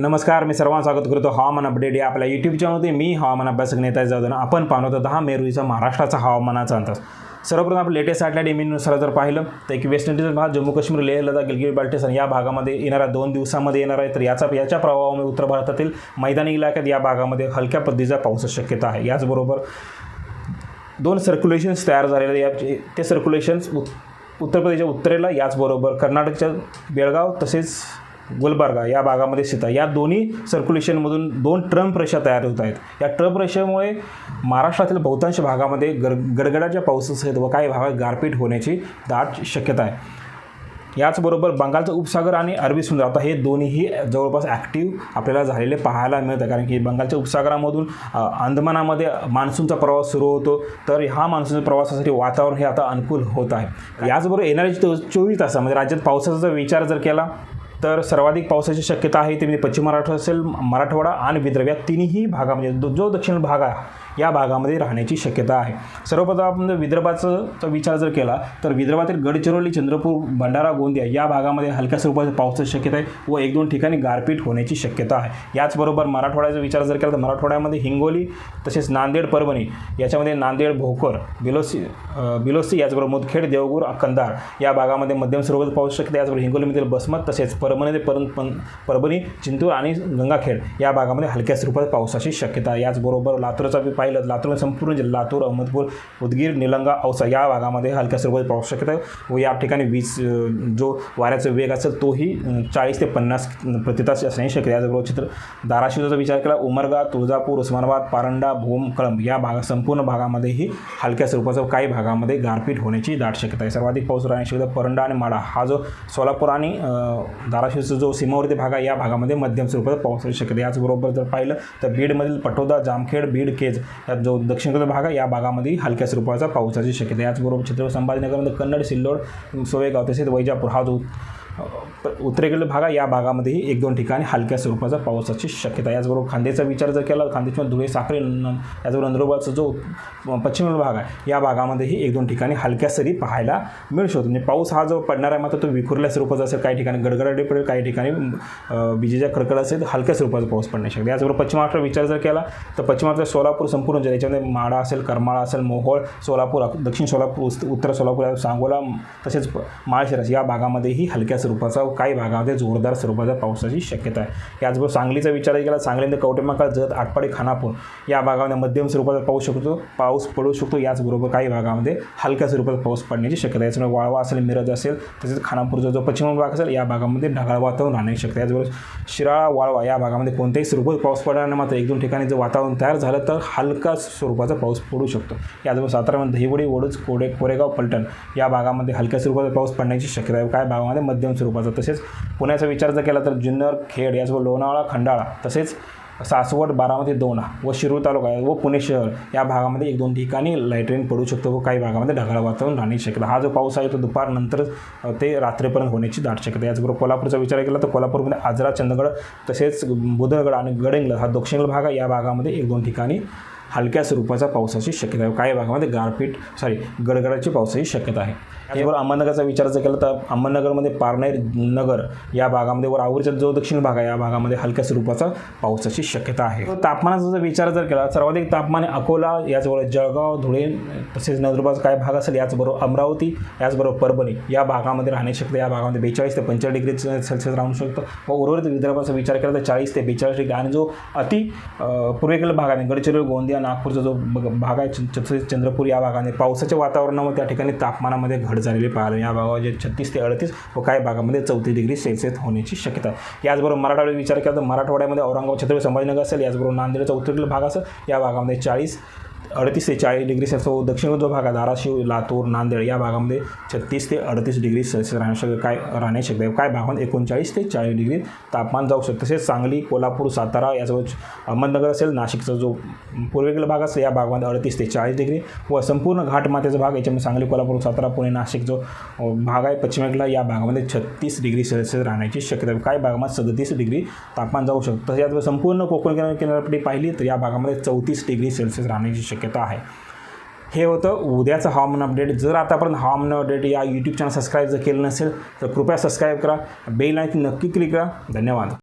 नमस्कार मी सर्वांना स्वागत करतो हवामान अपडेट या आपल्या यूट्यूब चॅनलमध्ये मी हवामान अभ्यासक नेता जाऊन आपण पाहतो दहा मे रोजीचा महाराष्ट्राचा हवामानाचा अंदाज. सर्वप्रथम आपण लेटेस्ट सॅटेलाईट इमिनुसार जर पाहिलं तर एक वेस्ट इंडिज भाग जम्मू काश्मीर लेह लडाख गिलगिट बाल्टिस्तान या भागामध्ये येणाऱ्या दोन दिवसामध्ये येणार आहे. तर याचा याच्या प्रभावामुळे उत्तर भारतातील मैदानी इलाक्यात या भागामध्ये हलक्या पद्धतीचा पावसाची शक्यता आहे. याचबरोबर दोन सर्क्युलेशन्स तयार झालेले या ते सर्क्युलेशन्स उत्तर प्रदेशच्या उत्तरेला याचबरोबर कर्नाटकच्या बेळगाव तसेच गुलबर्गा या भागामध्ये स्थित आहे. या दोन्ही सर्क्युलेशनमधून दोन ट्रम्प रेषा तयार होत आहेत. या ट्रम्प रेषेमुळे महाराष्ट्रातील बहुतांश भागामध्ये गर गडगडाच्या पावसासहित व काही भागात गारपीट होण्याची दाट शक्यता आहे. याचबरोबर बंगालचा उपसागर आणि अरबी समुद्र आता हे दोन्हीही जवळपास ॲक्टिव्ह आपल्याला झालेले पाहायला मिळतं. कारण की बंगालच्या उपसागरामधून अंदमानामध्ये मान्सूनचा प्रवास सुरू होतो. तर हा मान्सूनच्या प्रवासासाठी वातावरण हे आता अनुकूल होत आहे. याचबरोबर येणाऱ्या चो चोवीस तासामध्ये राज्यात पावसाचा जर विचार जर केला तर सर्वाधिक पावसाची शक्यता आहे ते म्हणजे पश्चिम महाराष्ट्र असेल मराठवाडा आणि विदर्भ या तिन्ही भागामध्ये जो दक्षिण भाग आहे या भागामध्ये राहण्याची शक्यता आहे. सर्वप्रथम आपण विदर्भाचं विचार जर केला तर विदर्भातील गडचिरोली चंद्रपूर भंडारा गोंदिया या भागामध्ये हलक्या स्वरूपाच्या पावसाची शक्यता आहे व एक दोन ठिकाणी गारपीट होण्याची शक्यता आहे. याचबरोबर मराठवाड्याचा विचार जर केला तर मराठवाड्यामध्ये हिंगोली तसेच नांदेड परभणी याच्यामध्ये नांदेड भोकर बिलोसी बिलोसी याचबरोबर मुदखेड देवगूर कंधार या भागामध्ये मध्यम स्वरूपात पाऊस शक्यता याचबरोबर हिंगोलीमधील बसमत तसेच परभणी ते पण परभणी चिंतूर आणि गंगाखेड या भागामध्ये हलक्या स्वरूपात पावसाची शक्यता आहे. याचबरोबर लातूरचा पाय पाहिलं लातूर संपूर्ण जिल्हा लातूर अहमदपूर उदगीर निलंगा औसा या भागामध्ये हलक्या स्वरूपात पाऊस शक्यता व या ठिकाणी वीज जो वाऱ्याचा वेग असेल तोही चाळीस ते पन्नास प्रतितास असण्याची शक्यता. याचबरोबर चित्र धाराशिवचा विचार केला उमरगा तुळजापूर उस्मानाबाद पारंडा भूम कळंब या भागा संपूर्ण भागामध्येही हलक्या स्वरूपाचं काही भागामध्ये गारपीट होण्याची दाट शक्यता आहे. सर्वाधिक पाऊस राहण्याची शक्यता परंडा आणि माडा हा जो सोलापूर आणि धाराशिवचा जो सीमावर्ती भाग आहे या भागामध्ये मध्यम स्वरूपात पाऊस शक्यता याचबरोबर जर पाहिलं तर बीडमधील पटोदा जामखेड बीड केज या जो दक्षिणेकडील भाग आहे या भागामध्ये हलक्या स्वरूपाचा पावसाची शक्यता याचबरोबर छत्रपती संभाजीनगरमध्ये कन्नड सिल्लोड सोवेगाव तसेच वैजापूर हा जो उत्तरेकडील भाग आहे या भागामध्येही एक दोन ठिकाणी हलक्या स्वरूपाचा पावसाची शक्यता. याचबरोबर खांद्याचा विचार जर केला खांदेच्या धुळे साखरे याचबरोबर नंदुरबारचा जो पश्चिमेकडील भाग आहे या भागामध्येही एक दोन ठिकाणी हलक्या सरी पाहायला मिळू शकतो म्हणजे पाऊस हा जो पडणार आहे मात्र तो विखुरल्या स्वरूपाचा असेल काही ठिकाणी गडगडाटे पडेल काही ठिकाणी विजेच्या कडकड असेल हलक्या स्वरूपाचा पाऊस पडण्याची शकतो याचबरोबर पश्चिम महाराष्ट्र विचार जर केला तर पश्चिम महाराष्ट्र सोलापूर संपूर्ण जिल्हा याच्यामध्ये माडा असेल करमाळा असेल मोहोळ सोलापूर दक्षिण सोलापूर उत्तर सोलापूर सांगोला तसेच माळशिरस या भागामध्येही हलक्या स्वरूपाचा व काही भागामध्ये जोरदार स्वरूपाचा पावसाची शक्यता आहे. याचबरोबर सांगलीचा विचार केला सांगलीमध्ये कवटेमाकाळ जत आटपाडी खानापूर या भागामध्ये मध्यम स्वरूपाचा पाऊस शकतो पाऊस पडू शकतो. याचबरोबर काही भागामध्ये हलक्या स्वरूपाचा पाऊस पडण्याची शक्यता आहे. याच्यामुळे वाळवा असेल मिरज असेल तसेच खानापूरचा जो पश्चिम भाग असेल या भागामध्ये ढगाळ वातावरण राहण्याची शक्यता आहे. याचबरोबर शिराळा वाळवा या भागामध्ये कोणत्याही स्वरूपात पाऊस पडणार मात्र एक दोन ठिकाणी जर वातावरण तयार झालं तर हलका स्वरूपाचा पाऊस पडू शकतो. याचबरोबर सातारामध्ये दहिवडी वडूज कोडे कोरेगाव पलटण या भागामध्ये हलक्या स्वरूपाचा पाऊस पडण्याची शक्यता आहे. काय भागामध्ये मध्यम स्वरूपाचा. तसेच पुण्याचा विचार जर केला तर जुन्नर खेड याचबरोबर लोणावळा खंडाळा तसेच सासवड बारामती दोना व शिरूर तालुका व पुणे शहर या भागामध्ये एक दोन ठिकाणी लाइट रेन पडू शकतो व काही भागामध्ये ढगाळ वातावरण राहण्याची शक्यता हा जो पाऊस आहे तो दुपारनंतर ते रात्रीपर्यंत होण्याची दाट शक्यता याचबरोबर कोल्हापूरचा विचार केला तर कोल्हापूरमध्ये आजरा चंदगड तसेच बुधगड आणि गडिंग्लज हा दक्षिण भाग आहे. या भागामध्ये एक दोन ठिकाणी हलक्या स्वरूपाचा पावसाची शक्यता आहे. काही भागामध्ये गारपीट सॉरी गडगडाची पावसाची शक्यता आहे. याचबरोबर अहमदनगरचा विचार जर केला तर अहमदनगरमध्ये पारनेर नगर या भागामध्ये व राहुरीचा जो दक्षिण भाग आहे या भागामध्ये हलक्या स्वरूपाचा पावसाची शक्यता आहे. तापमानाचा जर विचार जर केला सर्वाधिक तापमान अकोला याचबरोबर जळगाव धुळे तसेच नंदुरबारचा काय भाग असेल याचबरोबर अमरावती याचबरोबर परभणी या भागामध्ये राहण्याची शक्यता या भागामध्ये बेचाळीस ते पंचेचाळीस डिग्री सेल्सिअस राहू शकतो. व उर्वरित विदर्भाचा विचार केला तर चाळीस ते बेचाळीस डिग्री. आणि जो अति पूर्वेकडील भाग आहे गडचिरोली गोंदिया नागपूरचा जो भाग आहे चंद्रपूर या भागाने पावसाच्या वातावरणामुळे त्या ठिकाणी तापमानामध्ये घट झालेली पाहायला या भागामध्ये छत्तीस ते अडतीस व काही भागामध्ये चौतीस डिग्री सेल्सिअस होण्याची शक्यता याचबरोबर मराठवाड्यात विचार केला तर मराठवाड्यामध्ये औरंगाबाद छत्रपती संभाजीनगर असेल याचबरोबर नांदेडचा उत्तरेकडील भाग असेल या भागामध्ये चाळीस अडतीस ते चाळीस डिग्री सेल्सिअस दक्षिण जो भाग आहे धाराशिव लातूर नांदेड या भागामध्ये छत्तीस ते अडतीस डिग्री सेल्सिअस राहण्या शक्य काय राहण्याची शक्यता आहे. काय भागामध्ये एकोणचाळीस ते चाळीस डिग्री तापमान जाऊ शकतं? तसेच सांगली कोल्हापूर सातारा यासोबत अहमदनगर असेल नाशिकचा जो पूर्वेकडील भाग असेल या भागामध्ये अडतीस ते चाळीस डिग्री व संपूर्ण घाटमाथ्याचा भाग याच्यामध्ये सांगली कोल्हापूर सातारा पुणे नाशिक जो भाग आहे पश्चिमेकडला या भागामध्ये छत्तीस डिग्री सेल्सिअस राहण्याची शक्यता आहे. भागामध्ये सदतीस डिग्री तापमान जाऊ शकतं? तसेच संपूर्ण कोकण किनारपट्टी पाहिली तर या भागामध्ये चौतीस डिग्री सेल्सिअस राहण्याची शक्यता आहे. हे होतं उद्याचं हवामान अपडेट जर आतापर्यंत हवामान अपडेट या यूट्यूब चॅनल सबस्क्राईब जर केलं नसेल तर कृपया सबस्क्राईब करा. बेल आयकॉन नक्की क्लिक करा. धन्यवाद.